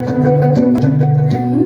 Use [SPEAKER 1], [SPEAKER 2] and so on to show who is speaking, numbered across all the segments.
[SPEAKER 1] বন্ধুরে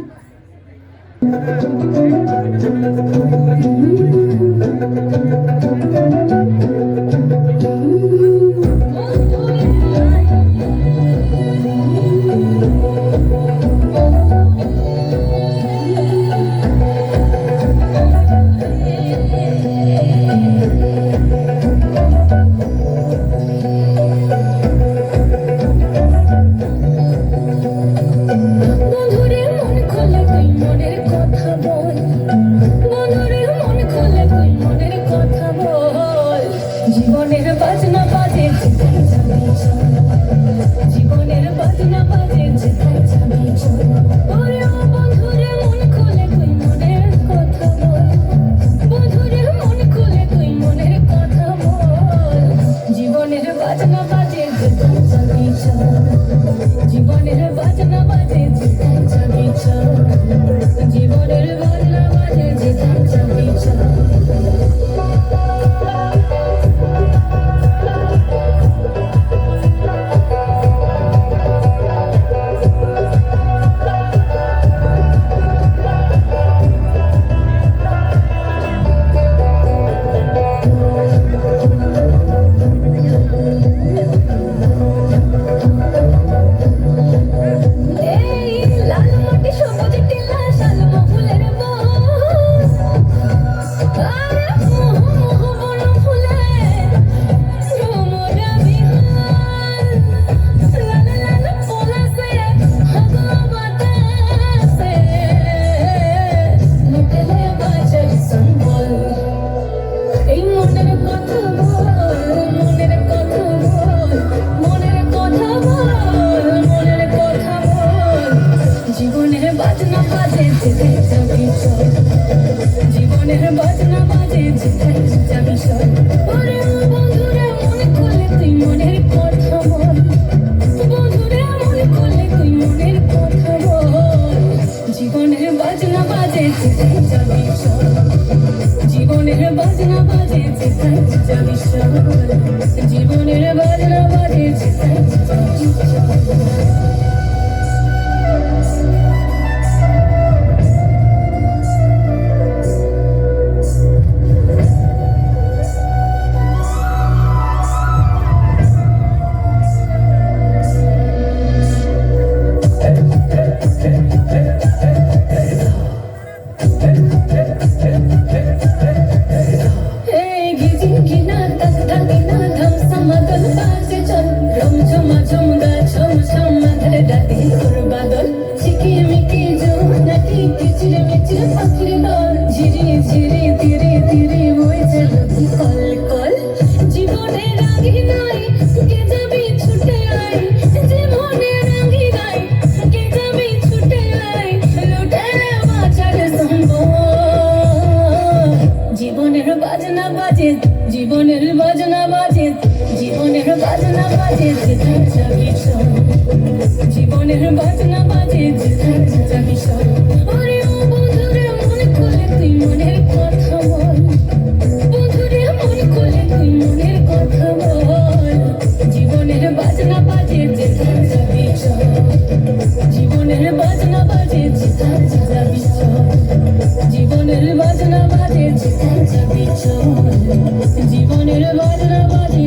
[SPEAKER 1] বল জীবনের বাজনা বাজে। জীবনের বাজনা বাজে। জীবনের বাজনা বাজে যেতে যাবি ওরে ও বন্ধুরে, মনে করলে তুই মনের কথা বল। বন্ধুরে, মনে করলে তুই মনের কথা বল। জীবনের বাজনা বাজে জীবনের বাজনা বাজে ঝিরি ঝিরি ধীরে ধীরে চল কল কল। জীবনে জীবনের বাজনা বাজে, জীবনের বাজনা বাজে, জীবনের বাজনা বাজে যেথায় যাবি জীবনের বাজনা বাজে যেথায় যাবি জীবনের বাজনা বাজে জীবনের বাজনা বাজে